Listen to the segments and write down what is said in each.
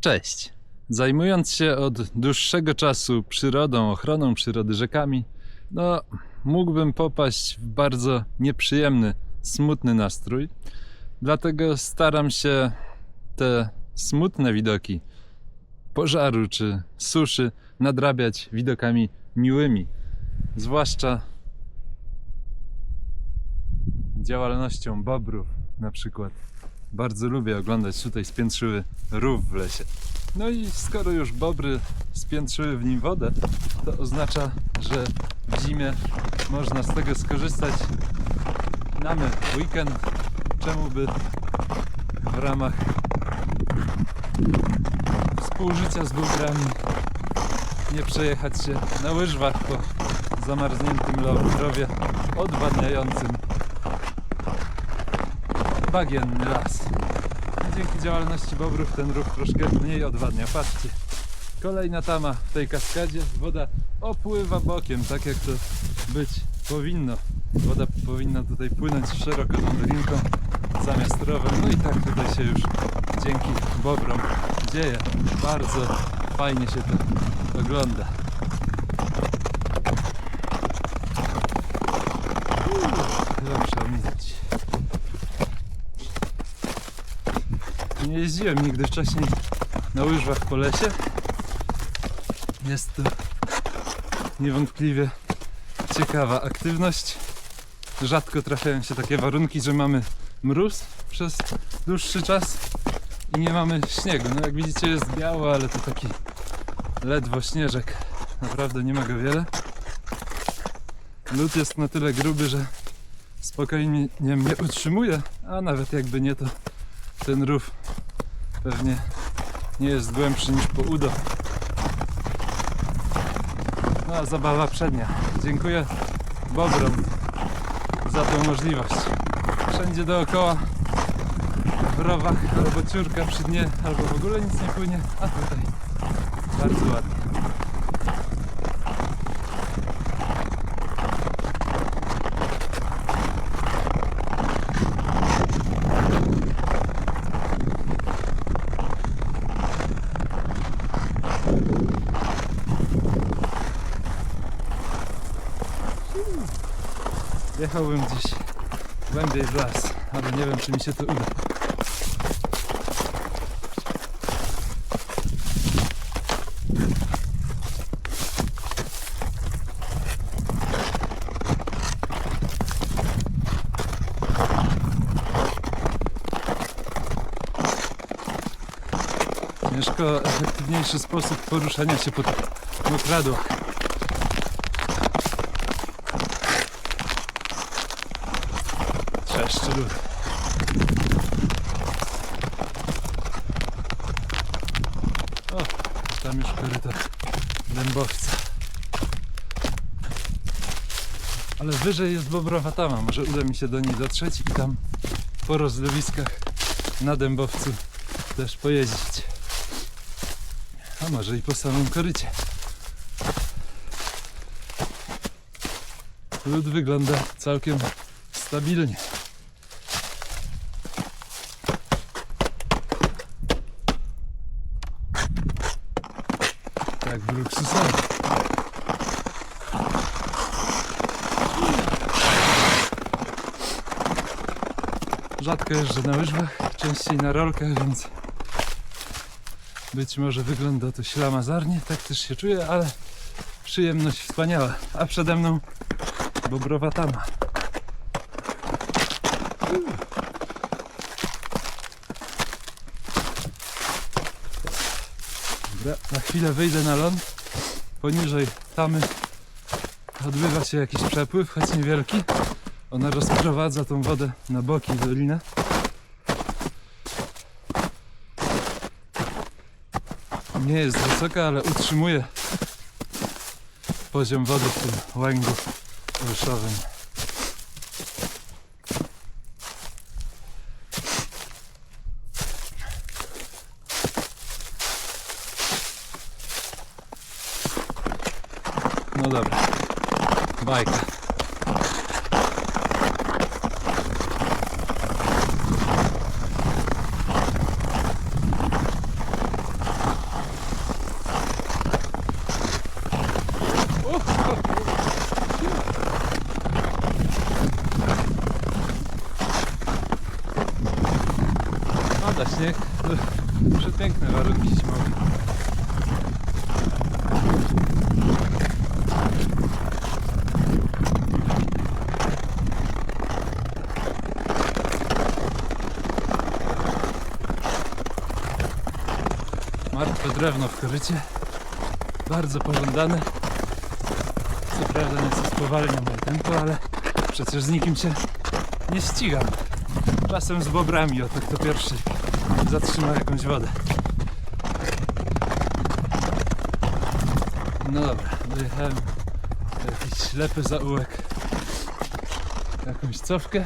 Cześć. Zajmując się od dłuższego czasu przyrodą, ochroną przyrody, rzekami, no, mógłbym popaść w bardzo nieprzyjemny, smutny nastrój. Dlatego staram się te smutne widoki pożaru czy suszy nadrabiać widokami miłymi. Zwłaszcza działalnością bobrów na przykład. Bardzo lubię oglądać tutaj spiętrzyły rów w lesie. No i skoro już bobry spiętrzyły w nim wodę, to oznacza, że w zimie można z tego skorzystać. Mamy weekend, czemu by w ramach współżycia z bobrami nie przejechać się na łyżwach po zamarzniętym rowie odwadniającym bagienny las. Dzięki działalności bobrów ten ruch troszkę mniej odwadnia. Patrzcie, kolejna tama w tej kaskadzie. Woda opływa bokiem, tak jak to być powinno. Woda powinna tutaj płynąć szeroko tą dolinką zamiast rowem. No i tak tutaj się już dzięki bobrom dzieje. Bardzo fajnie się to ogląda. Uuu, ominąć. Nie jeździłem nigdy wcześniej na łyżwach po lesie. Jest to niewątpliwie ciekawa aktywność. Rzadko trafiają się takie warunki, że mamy mróz przez dłuższy czas i nie mamy śniegu. No jak widzicie jest biało, ale to taki ledwo śnieżek. Naprawdę nie ma go wiele. Lód jest na tyle gruby, że spokojnie mnie utrzymuje, a nawet jakby nie to ten rów pewnie nie jest głębszy niż po udo. No a zabawa przednia. Dziękuję Bobrom za tą możliwość. Wszędzie dookoła w rowach albo ciurka przy dnie, albo w ogóle nic nie płynie, a tutaj bardzo ładnie. Jechałbym gdzieś głębiej w las, ale nie wiem czy mi się to uda. Ciężko efektywniejszy sposób poruszania się po mokradłach. Trzeszczy lód. O, tam już korytarz dębowca. Ale wyżej jest Bobrowa Tama. Może uda mi się do niej dotrzeć i tam po rozlewiskach na dębowcu też pojeździć. A może i po samym korycie. Lód wygląda całkiem stabilnie. Tak w luksusowo. Rzadko jeżdżę na łyżwach, częściej na rolkach, więc być może wygląda to ślamazarnie, tak też się czuję, ale przyjemność wspaniała. A przede mną Bobrowa Tama. Dobra, na chwilę wyjdę na ląd. Poniżej tamy odbywa się jakiś przepływ, choć niewielki. Ona rozprowadza tą wodę na boki dolinę. Nie jest wysoka, ale utrzymuje poziom wody w tym łęgu ryszowym. No dobra. Bajka. Drewno w korycie. Bardzo pożądane. Co prawda nieco spowalnia moje tempo, ale przecież z nikim się nie ścigam. Czasem z bobrami, o to kto pierwszy zatrzyma jakąś wodę. No dobra, dojechałem jakiś ślepy zaułek. Jakąś cofkę.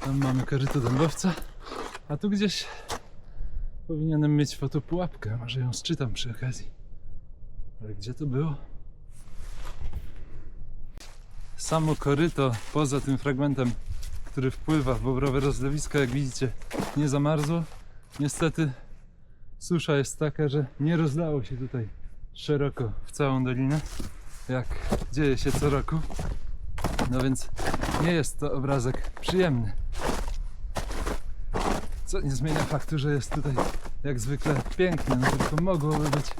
Tam mamy koryto dębowca. A tu gdzieś powinienem mieć fotopułapkę. Może ją sczytam przy okazji. Ale gdzie to było? Samo koryto poza tym fragmentem, który wpływa w bobrowe rozlewisko, jak widzicie, nie zamarzło. Niestety susza jest taka, że nie rozlało się tutaj szeroko w całą dolinę, jak dzieje się co roku. No więc nie jest to obrazek przyjemny. Co nie zmienia faktu, że jest tutaj jak zwykle pięknie, no tylko mogłoby być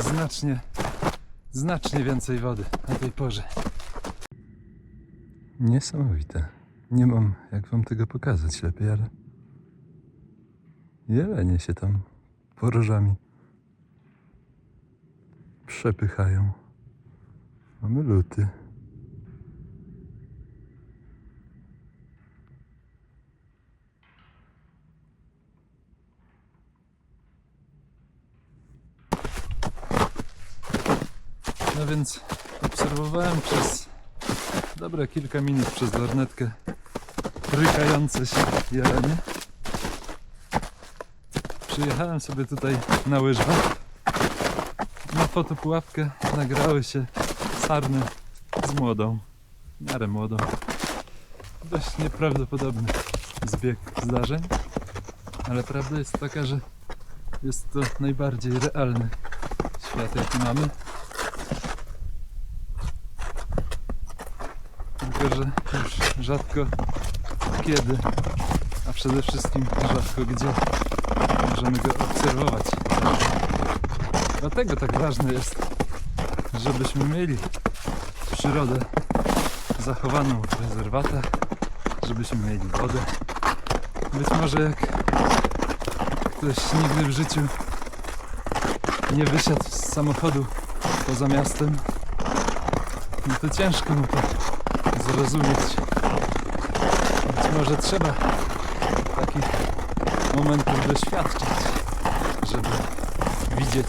znacznie, znacznie więcej wody na tej porze. Niesamowite. Nie mam jak wam tego pokazać lepiej, ale jelenie się tam porożami przepychają. Mamy luty. No więc obserwowałem przez dobre kilka minut przez lornetkę rykające się jelenie. Przyjechałem sobie tutaj na łyżwach. Na fotopułapkę nagrały się sarny z młodą, miarę młodą. Dość nieprawdopodobny zbieg zdarzeń, ale prawda jest taka, że jest to najbardziej realny świat, jaki mamy. Tylko, że już rzadko kiedy, a przede wszystkim rzadko gdzie możemy go obserwować. Dlatego tak ważne jest, żebyśmy mieli przyrodę zachowaną w rezerwatach, żebyśmy mieli wodę. Być może jak ktoś nigdy w życiu nie wysiadł z samochodu poza miastem, no to ciężko mu to zrozumieć. Być może trzeba takich momentów doświadczyć, żeby widzieć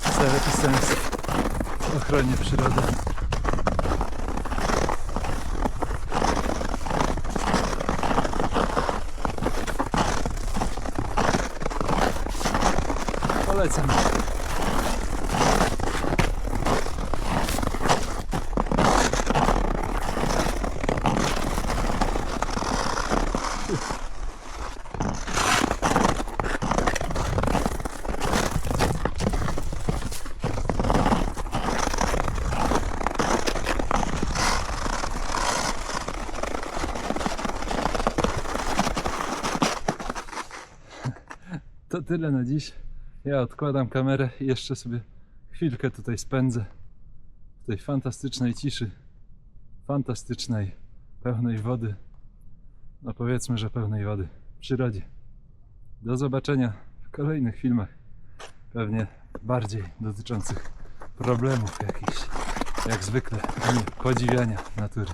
cel i sens w ochronie przyrody. Polecam. To tyle na dziś. Ja odkładam kamerę i jeszcze sobie chwilkę tutaj spędzę w tej fantastycznej ciszy, fantastycznej, pełnej wody. No powiedzmy, że pełnej wody w przyrodzie. Do zobaczenia w kolejnych filmach, pewnie bardziej dotyczących problemów jakichś, jak zwykle, podziwiania natury.